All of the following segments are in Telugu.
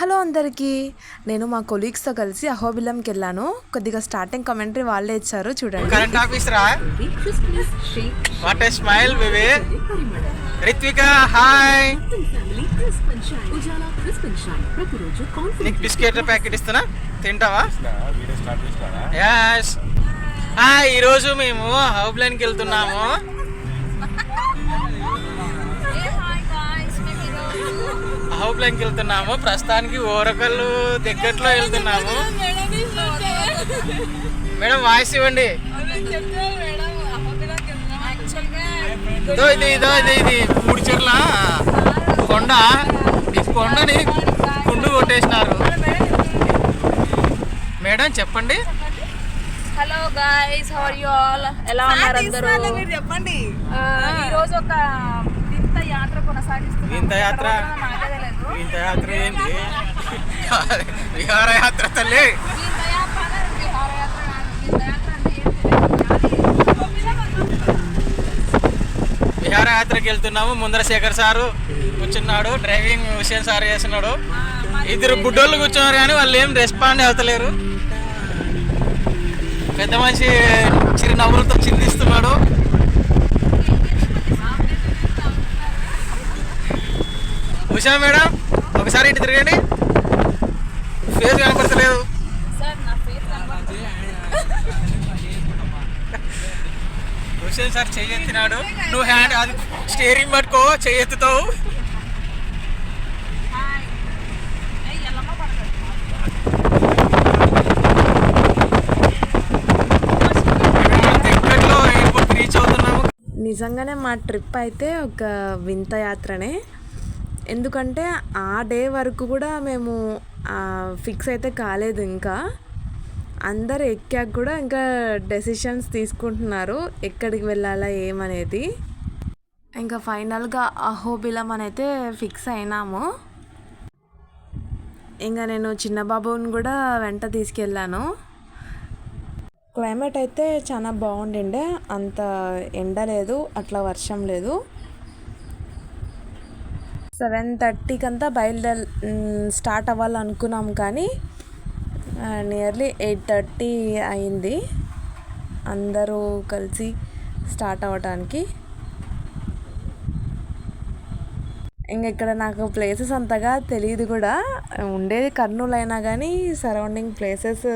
హలో అందరికీ. నేను మా కొలీగ్స్తో కలిసి అహోబిలంకి వెళ్ళాను కొద్దిగా స్టార్టింగ్ కమెంటరీ వాళ్ళే ఇచ్చారు చూడండి. కరెంట్ ఆఫీస్ రా Christmas shake what a smile baby Ritvika hi నీకు బిస్కెట్ ప్యాకెట్ ఇస్తున్నా? తింటావా? యాస్ హాయ్ ఈరోజు మేము హౌబ్లైన్కి వెళ్తున్నాము. హౌబ్లైన్కి వెళ్తున్నాము. ప్రస్తుతానికి ఓరకల్లు దగ్గరలో వెళ్తున్నాము. మేడం వాయిస్ ఇవ్వండి. ఇదో ఇది ఇదో ఇది ఇది మూడు చెర్ల కొండ. ఈ కొండని కుండు కొట్టేసినారు. మేడం చెప్పండి. Hello guys how are you all ఎలా ఉన్నారు అందరూ? చెప్పండి. ఆ, ఈ రోజు ఒక వింత యాత్ర. ఇంత యాత్ర? ఏంటి? విహారయాత్ర తల్లి. విహారయాత్రకి వెళ్తున్నాము ముందర శేఖర్ సారు కూర్చున్నాడు డ్రైవింగ్ హుసేన్ సార్ చేస్తున్నాడు. ఇద్దరు బుడ్డోళ్ళు కూర్చున్నారు కానీ వాళ్ళు ఏం రెస్పాండ్ అవుతలేరు. పెద్ద మనిషి చిరునవ్వులతో చిందిస్తున్నాడు. ఉషా మేడం? ఒకసారి ఇటు తిరగండి. ఫేస్ కనపడతలేదు. సార్ నా ఫేస్ కనబడుతుంది. హుసేన్ సార్ చెయ్యెత్తినాడు నువ్వు హ్యాండ్ అది స్టీరింగ్ పట్టుకో చెయ్యెత్తుతావు నిజంగానే మా ట్రిప్ అయితే ఒక వింత యాత్రనే. ఎందుకంటే ఆ డే వరకు కూడా మేము ఫిక్స్ అయితే కాలేదు ఇంకా. అందరు ఎక్కాక కూడా ఇంకా డెసిషన్స్ తీసుకుంటున్నారు ఎక్కడికి వెళ్ళాలా ఏమనేది. ఇంకా ఫైనల్గా అహోబిలం అని అయితే ఫిక్స్ అయినాము. ఇంకా నేను చిన్న బాబుని కూడా వెంట తీసుకెళ్ళాను. క్లైమేట్ అయితే చాలా బాగుండిండే అంత ఎండ లేదు అట్లా వర్షం లేదు. సెవెన్ థర్టీకి అంతా బయలుదేరి స్టార్ట్ అవ్వాలనుకున్నాం కానీ నియర్లీ ఎయిట్ థర్టీ అయింది. అందరూ కలిసి స్టార్ట్ అవ్వటానికి. ఇంకా ఇక్కడ నాకు ప్లేసెస్ అంతగా తెలియదు కూడా. ఉండేది కర్నూలు అయినా కానీ సరౌండింగ్ ప్లేసెస్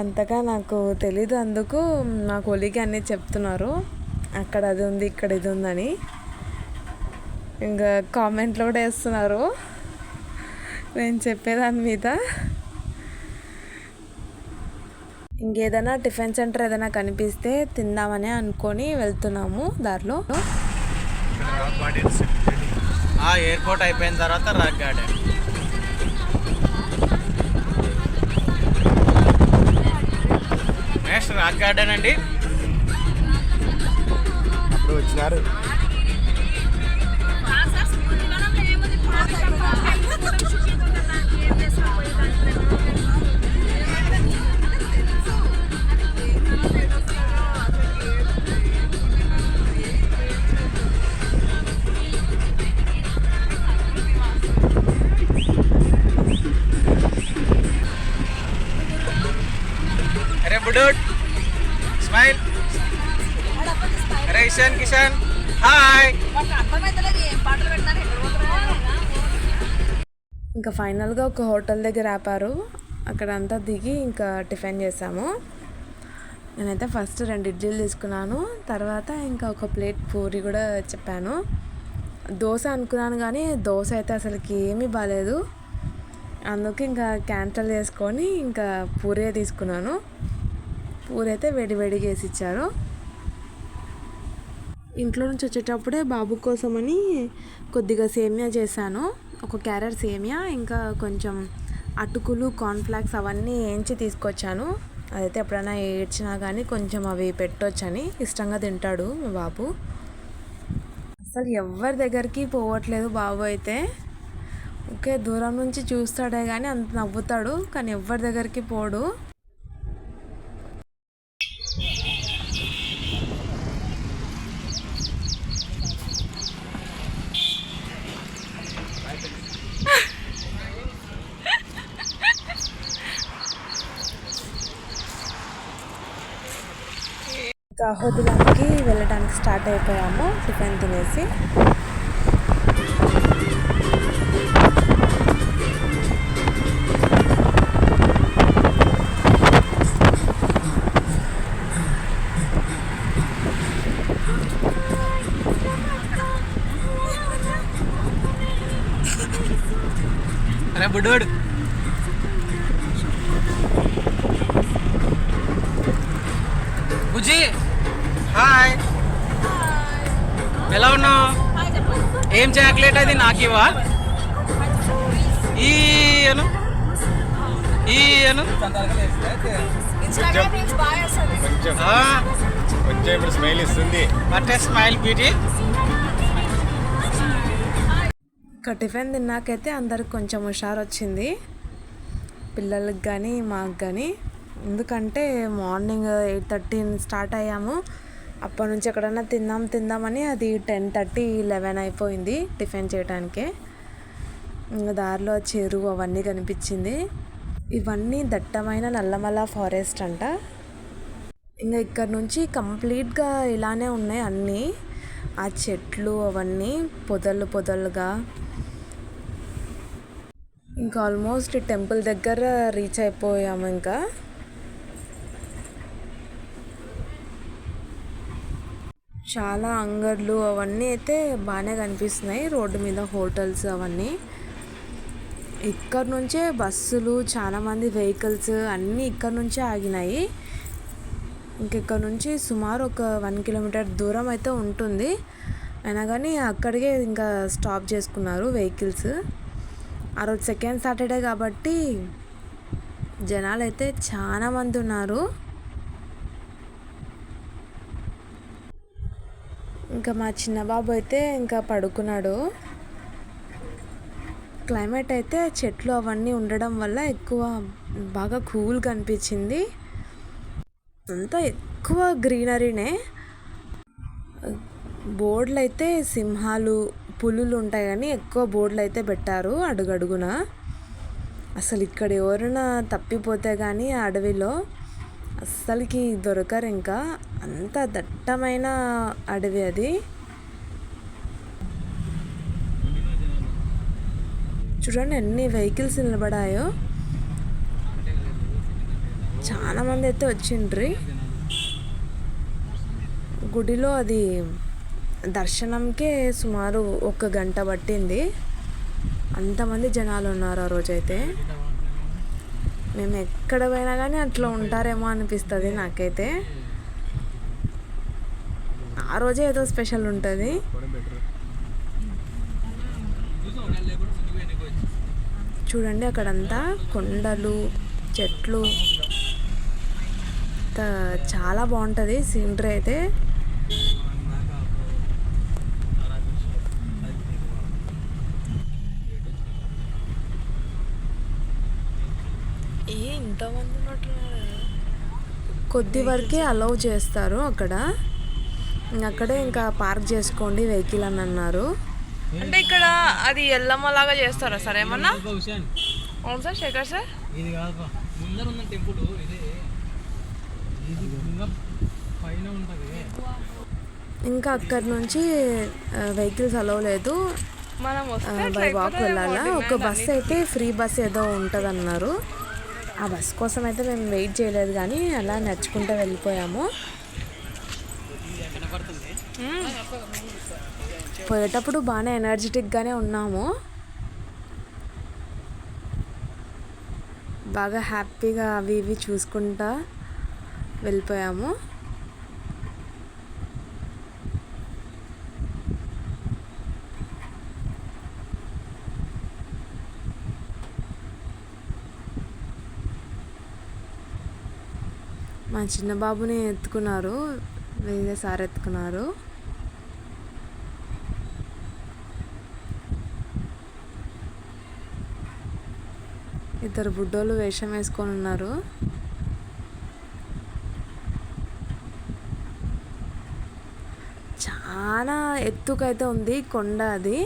అంతగా నాకు తెలీదు. అందుకు మా కొలిగి అన్నీ చెప్తున్నారు. అక్కడ అది ఉంది ఇక్కడ ఇది ఉందని. ఇంకా కామెంట్లు కూడా వేస్తున్నారు. నేను చెప్పేదాని మీద. ఇంకేదైనా టిఫిన్ సెంటర్ ఏదైనా కనిపిస్తే తిందామని అనుకొని వెళ్తున్నాము దారిలో. ఆ ఎయిర్పోర్ట్ అయిపోయిన తర్వాత rock garden. Next rock garden అండి. వచ్చినారు. అరే స్మైల్ అరే ఇషాన్ కిషాన్ హాయ్ ఇంకా ఫైనల్గా ఒక హోటల్ దగ్గర ఆపారు. అక్కడ అంతా దిగి ఇంకా టిఫిన్ చేసాము. నేనైతే ఫస్ట్ రెండు ఇడ్లీలు తీసుకున్నాను. తర్వాత ఇంకా ఒక ప్లేట్ పూరి కూడా చెప్పాను. దోశ అనుకున్నాను కానీ దోశ అయితే అసలుకి ఏమీ బాగాలేదు అందుకు ఇంకా క్యాన్సల్ చేసుకొని ఇంకా పూరే తీసుకున్నాను. ఊరైతే అయితే వేడి వేసి ఇచ్చారు ఇంట్లో నుంచి వచ్చేటప్పుడే బాబు కోసమని కొద్దిగా సేమియా చేశాను. ఒక క్యారెట్ సేమియా ఇంకా కొంచెం అటుకులు కార్న్ఫ్లాక్స్ అవన్నీ వేయించి తీసుకొచ్చాను. అదైతే ఎప్పుడైనా ఏడ్చినా కానీ కొంచెం అవి పెట్టొచ్చని ఇష్టంగా తింటాడు మా బాబు. అసలు ఎవరి దగ్గరికి పోవట్లేదు బాబు అయితే. ఓకే దూరం నుంచి చూస్తాడే కానీ అంత నవ్వుతాడు కానీ ఎవరి దగ్గరికి పోడు. హోటల్కి వెళ్ళడానికి స్టార్ట్ అయిపోయాము టిఫిన్ తినేసి అరే బుడ్డోడు ఏం చాక్లెట్ అది? నాకు ఇవ్వా? ఈ అను. ఈ అను. ఇన్స్టాగ్రామ్ రీల్స్ బాగా వస్తుంది కొంచెం కొంచెం ఇప్పుడు స్మైల్ ఇస్తుంది. వాట్ స్మైల్ బ్యూటీ ఇంకా టిఫిన్ తిన్నాకైతే అందరికి కొంచెం హుషారు వచ్చింది పిల్లలకి కానీ మాకు కానీ ఎందుకంటే మార్నింగ్ ఎయిట్ థర్టీ స్టార్ట్ అయ్యాము. అప్పటి నుంచి ఎక్కడన్నా తిందాం తిందామని అది టెన్ థర్టీ లెవెన్ అయిపోయింది టిఫిన్ చేయడానికే ఇంకా దారిలో చెరువు అవన్నీ కనిపించింది. ఇవన్నీ దట్టమైన నల్లమల ఫారెస్ట్ అంట. ఇంకా ఇక్కడ నుంచి కంప్లీట్గా ఇలానే ఉన్నాయి అన్నీ. ఆ చెట్లు అవన్నీ పొదలు పొదలుగా. ఇంకా ఆల్మోస్ట్ టెంపుల్ దగ్గర రీచ్ అయిపోయాము ఇంకా. చాలా అంగడ్లు అవన్నీ అయితే బాగానే కనిపిస్తున్నాయి. రోడ్డు మీద హోటల్స్ అవన్నీ. ఇక్కడ నుంచే బస్సులు చాలామంది వెహికల్స్ అన్నీ ఇక్కడ నుంచే ఆగినాయి. ఇంకెక్కడి నుంచి సుమారు ఒక వన్ కిలోమీటర్ దూరం అయితే ఉంటుంది. అయినా కానీ అక్కడికే ఇంకా స్టాప్ చేసుకున్నారు వెహికల్స్. ఆ రోజు సెకండ్ సాటర్డే కాబట్టి జనాలు అయితే చాలా మంది ఉన్నారు. ఇంకా మా చిన్న బాబు అయితే ఇంకా పడుకున్నాడు. క్లైమేట్ అయితే చెట్లు అవన్నీ ఉండడం వల్ల ఎక్కువ బాగా కూల్గా అనిపించింది. అంతా ఎక్కువ గ్రీనరీనే. బోర్డులు అయితే సింహాలు పులులు ఉంటాయి కానీ ఎక్కువ బోర్డులు అయితే పెట్టారు అడుగడుగున. అసలు ఇక్కడ ఎవరైనా తప్పిపోతే కానీ అడవిలో అస్సలకి దొరకరు ఇంకా. అంత దట్టమైన అడవి అది. చూడండి ఎన్ని వెహికల్స్ నిలబడాయో. చాలా మంది అయితే వచ్చిండ్రి. గుడిలో అది దర్శనంకే సుమారు ఒక గంట పట్టింది. అంతమంది జనాలు ఉన్నారు ఆ రోజైతే. మేము ఎక్కడ పోయినా కానీ అట్లా ఉంటారేమో అనిపిస్తుంది నాకైతే. ఆ రోజే ఏదో స్పెషల్ ఉంటుంది. చూడండి అక్కడంతా కొండలు చెట్లు. త- చాలా బాగుంటుంది సీనరీ అయితే. కొద్ది వరకే అలౌ. చేస్తారు అక్కడ. అక్కడే ఇంకా పార్క్ చేసుకోండి వెహికల్ అని అన్నారు. అంటే ఇక్కడ అది ఎల్లమ్మ లాగా చేస్తారా సార్ ఏమన్నా? అవును సార్ శేఖర్ సార్? ఇది కాదు ముందర ఉన్న టెంపుల్ ఇదే. పైన ఉంటుంది. ఇంకా అక్కడి నుంచి వెహికల్స్ అలౌ లేదు. బై వాక్ వెళ్ళాలా? ఒక బస్ అయితే ఫ్రీ బస్ ఏదో ఉంటుంది అన్నారు ఆ బస్ కోసం అయితే మేము వెయిట్ చేయలేదు కానీ అలా నడుచుకుంటూ వెళ్ళిపోయాము. పోయేటప్పుడు బాగానే ఎనర్జెటిక్గానే ఉన్నాము. బాగా హ్యాపీగా అవి ఇవి చూసుకుంటా వెళ్ళిపోయాము. మా చిన్న బాబుని ఎత్తుకున్నారు. వేరే సార్ ఎత్తుకున్నారు. ఇద్దరు బుడ్డోళ్ళు వేషం వేసుకొని ఉన్నారు. చాలా ఎత్తుకైతే ఉంది కొండ అది.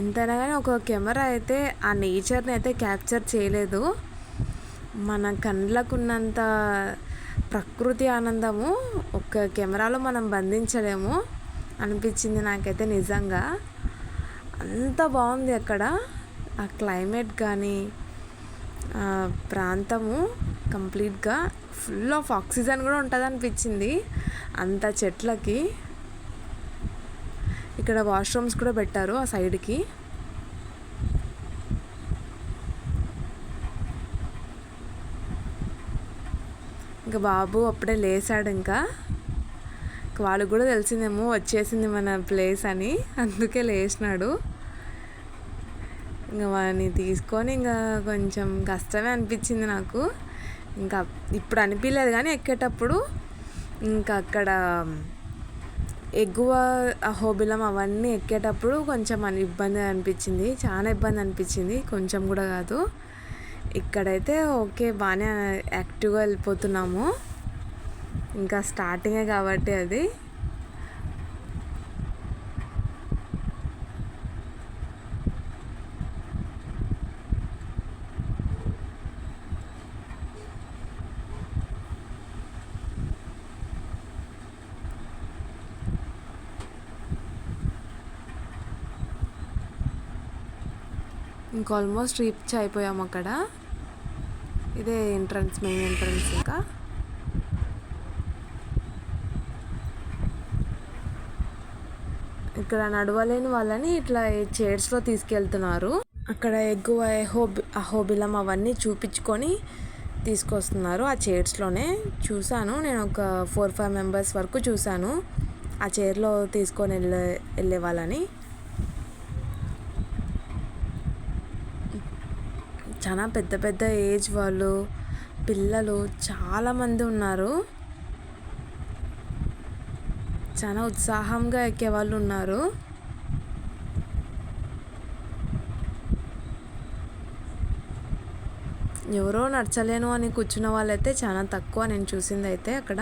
ఎంతైనా కానీ ఒక కెమెరా అయితే ఆ నేచర్ని అయితే క్యాప్చర్ చేయలేదు. మన కళ్ళకున్నంత ప్రకృతి ఆనందము ఒక కెమెరాలో మనం బంధించలేము అనిపించింది నాకైతే నిజంగా. అంత బాగుంది అక్కడ. ఆ క్లైమేట్ కానీ ప్రాంతము కంప్లీట్గా ఫుల్ ఆఫ్ ఆక్సిజన్ కూడా ఉంటుంది అనిపించింది అంత చెట్లకి. ఇక్కడ వాష్రూమ్స్ కూడా పెట్టారు ఆ సైడ్కి ఇంకా బాబు అప్పుడే లేచాడు ఇంకా. వాళ్ళకు వాళ్ళకి కూడా తెలిసిందేమో వచ్చేసింది మన ప్లేస్ అని. అందుకే లేచినాడు. ఇంకా వాడిని తీసుకొని ఇంకా కొంచెం కష్టమే అనిపించింది నాకు. ఇంకా ఇప్పుడు అనిపించలేదు కానీ ఎక్కేటప్పుడు ఇంకా అక్కడ ఎగువ అహోబిలం అవన్నీ ఎక్కేటప్పుడు కొంచెం అని ఇబ్బంది అనిపించింది. చాలా ఇబ్బంది అనిపించింది. కొంచెం కూడా కాదు. ఇక్కడైతే ఓకే బాగానే యాక్టివ్గా వెళ్ళిపోతున్నాము. ఇంకా స్టార్టింగే కాబట్టి అది. ఇంకా ఆల్మోస్ట్ రీచ్ అయిపోయాము అక్కడ. ఇదే ఎంట్రన్స్ మెయిన్ ఎంట్రన్స్ ఇంకా. ఇక్కడ నడవలేని వాళ్ళని ఇట్లా చైర్స్లో తీసుకెళ్తున్నారు. అక్కడ ఎగువ అహోబి అహోబిలం అవన్నీ చూపించుకొని తీసుకొస్తున్నారు. ఆ చైర్స్లోనే చూశాను. నేను ఒక ఫోర్ ఫైవ్ మెంబర్స్ వరకు చూశాను. ఆ చైర్లో తీసుకొని వెళ్ళే వెళ్ళే వాళ్ళని. చాలా పెద్ద పెద్ద ఏజ్ వాళ్ళు పిల్లలు చాలామంది ఉన్నారు. చాలా ఉత్సాహంగా ఎక్కే వాళ్ళు ఉన్నారు. ఎవరో నడచలేను అని కూర్చున్న వాళ్ళైతే చాలా తక్కువ నేను చూసింది అయితే అక్కడ.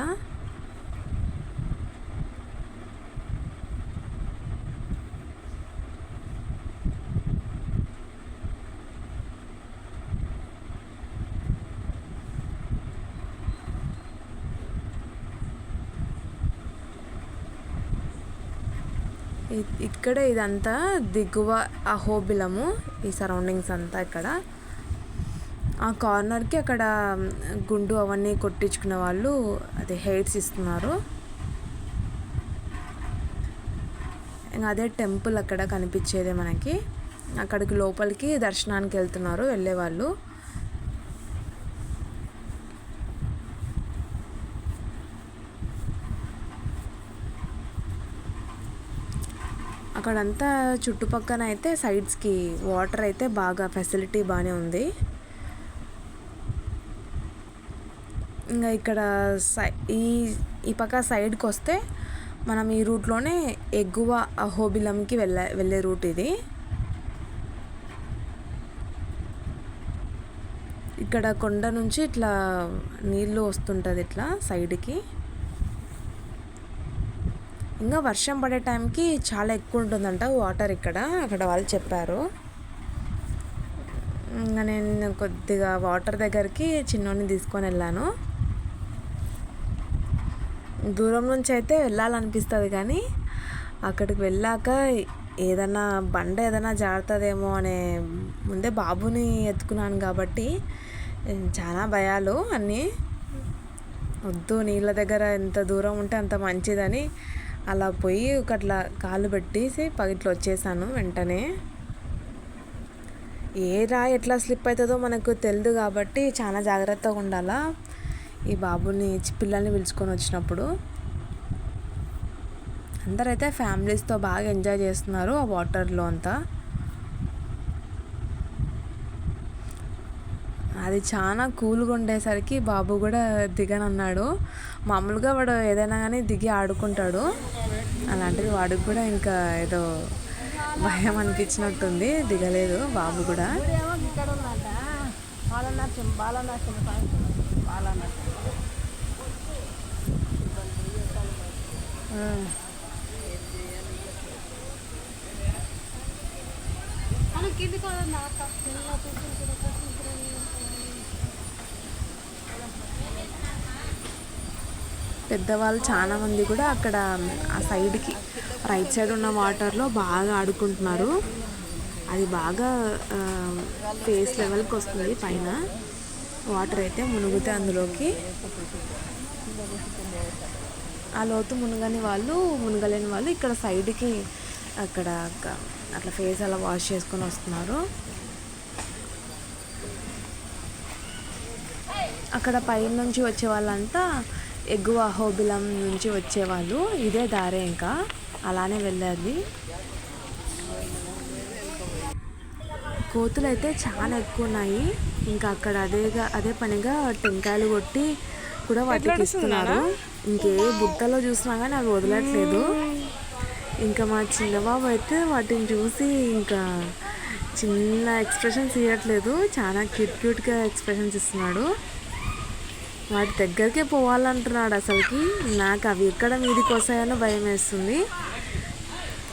ఇక్కడ ఇదంతా దిగువ అహోబిలము ఈ సరౌండింగ్స్ అంతా ఇక్కడ. ఆ కార్నర్కి అక్కడ గుండు అవన్నీ కొట్టించుకున్న వాళ్ళు అదే హెయిర్స్ ఇస్తున్నారు. ఇంకా అదే టెంపుల్ అక్కడ కనిపించేదే మనకి. అక్కడికి లోపలికి దర్శనానికి వెళ్తున్నారు వెళ్ళేవాళ్ళు. అక్కడంతా చుట్టుపక్కన అయితే సైడ్స్కి వాటర్ అయితే బాగా ఫెసిలిటీ బాగానే ఉంది. ఇంకా ఇక్కడ సై ఈ ఈ పక్క సైడ్కి వస్తే మనం ఈ రూట్లోనే ఎగువ అహోబిలంకి వెళ్ళే వెళ్ళే రూట్ ఇది. ఇక్కడ కొండ నుంచి ఇట్లా నీళ్ళు వస్తుంటుంది ఇట్లా సైడ్కి. ఇంకా వర్షం పడే టైంకి చాలా ఎక్కువ ఉంటుందంట వాటర్ ఇక్కడ అక్కడ వాళ్ళు చెప్పారు. ఇంకా నేను కొద్దిగా వాటర్ దగ్గరికి చిన్నోని తీసుకొని వెళ్ళాను. దూరం నుంచి అయితే వెళ్ళాలనిపిస్తుంది కానీ అక్కడికి వెళ్ళాక ఏదైనా బండ ఏదైనా జారుతుందేమో అనే ముందే బాబుని ఎత్తుకున్నాను కాబట్టి చాలా భయాలు అన్నీ. వద్దు నీళ్ళ దగ్గర ఎంత దూరం ఉంటే అంత మంచిదని అలా పోయి ఒకట్లా కాలు పెట్టేసి పగిట్లో వచ్చేసాను వెంటనే. ఏ రాయి ఎట్లా స్లిప్ అవుతుందో మనకు తెలియదు కాబట్టి చాలా జాగ్రత్తగా ఉండాలా? ఈ బాబుని పిల్లల్ని పిలుచుకొని వచ్చినప్పుడు. అందరైతే ఫ్యామిలీస్తో బాగా ఎంజాయ్ చేస్తున్నారు ఆ వాటర్లో అంతా. అది చాలా కూల్గా ఉండేసరికి బాబు కూడా దిగనన్నాడు. మామూలుగా వాడు ఏదైనా కానీ దిగి ఆడుకుంటాడు. అలాంటిది వాడికి కూడా ఇంకా ఏదో భయం అనిపించినట్టుంది. దిగలేదు బాబు కూడా. ఏమో పెద్దవాళ్ళు చాలామంది కూడా అక్కడ ఆ సైడ్కి రైట్ సైడ్ ఉన్న వాటర్లో బాగా ఆడుకుంటున్నారు. అది బాగా ఫేస్ లెవెల్కి వస్తుంది పైన. వాటర్ అయితే మునుగుతాయి అందులోకి. ఆ లోతు మునగని వాళ్ళు మునగలేని వాళ్ళు ఇక్కడ సైడ్కి అక్కడ అట్లా ఫేస్ అలా వాష్ చేసుకొని వస్తున్నారు. అక్కడ పైన నుంచి వచ్చే వాళ్ళంతా ఎగువ అహోబిలం నుంచి వచ్చేవాళ్ళు. ఇదే దారే ఇంకా. అలానే వెళ్ళేది కోతులు అయితే చాలా ఎక్కువ ఉన్నాయి ఇంకా అక్కడ అదేగా అదే పనిగా టెంకాయలు కొట్టి కూడా వాటికి ఇస్తున్నారు. ఇంకే బుట్టలో చూసినా కానీ అవి వదలట్లేదు. ఇంకా మా చిన్నబాబు అయితే వాటిని చూసి ఇంకా చిన్న ఎక్స్ప్రెషన్స్ ఇవ్వట్లేదు చాలా క్యూట్ క్యూట్గా ఎక్స్ప్రెషన్స్ ఇస్తున్నాడు. వాటి దగ్గరికే పోవాలంటున్నాడు అసలుకి. నాకు అవి ఎక్కడ మీదికి వస్తాయనో భయం వేస్తుంది.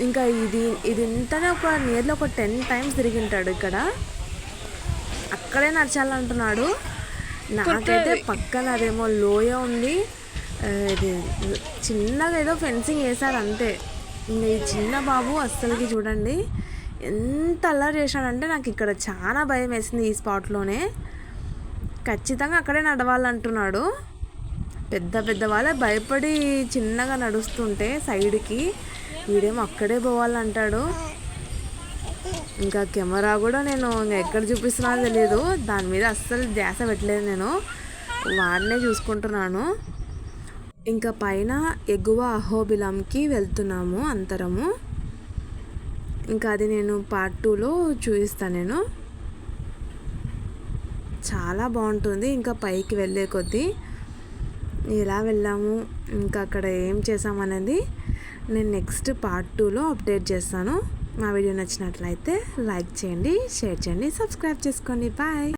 ఇంకా ఇది ఇది ఇంతనే ఒక నియర్లీ ఒక టెన్ టైమ్స్ తిరిగింటాడు ఇక్కడ. అక్కడే నడచాలంటున్నాడు. నాకైతే పక్కన అదేమో లోయ ఉంది. ఇది చిన్నగా ఏదో ఫెన్సింగ్ వేశారు అంతే. ఈ చిన్న బాబు అస్సలకి చూడండి. ఎంత అల్లరి చేశాడంటే నాకు ఇక్కడ చాలా భయం వేసింది ఈ స్పాట్లోనే. ఖచ్చితంగా అక్కడే నడవాలంటున్నాడు. పెద్ద పెద్ద వాళ్ళే భయపడి చిన్నగా నడుస్తుంటే సైడ్కి. వీడేమో అక్కడే పోవాలంటాడు. ఇంకా కెమెరా కూడా నేను ఇంకా ఎక్కడ చూపిస్తున్నా తెలియదు దాని మీద అస్సలు ధ్యాస పెట్టలేదు నేను. వాడినే చూసుకుంటున్నాను. ఇంకా పైన ఎగువ అహోబిలంకి వెళ్తున్నాము అంతరము. ఇంకా అది నేను పార్ట్ టూలో చూపిస్తాను నేను. చాలా బాగుంటుంది. ఇంకా పైకి వెళ్ళే కొద్దీ ఎలా వెళ్ళాము ఇంకా అక్కడ ఏం చేసామనేది నేను నెక్స్ట్ పార్ట్ టూలో అప్డేట్ చేస్తాను. మా వీడియో నచ్చినట్లయితే లైక్ చేయండి షేర్ చేయండి సబ్స్క్రైబ్ చేసుకోండి. బాయ్.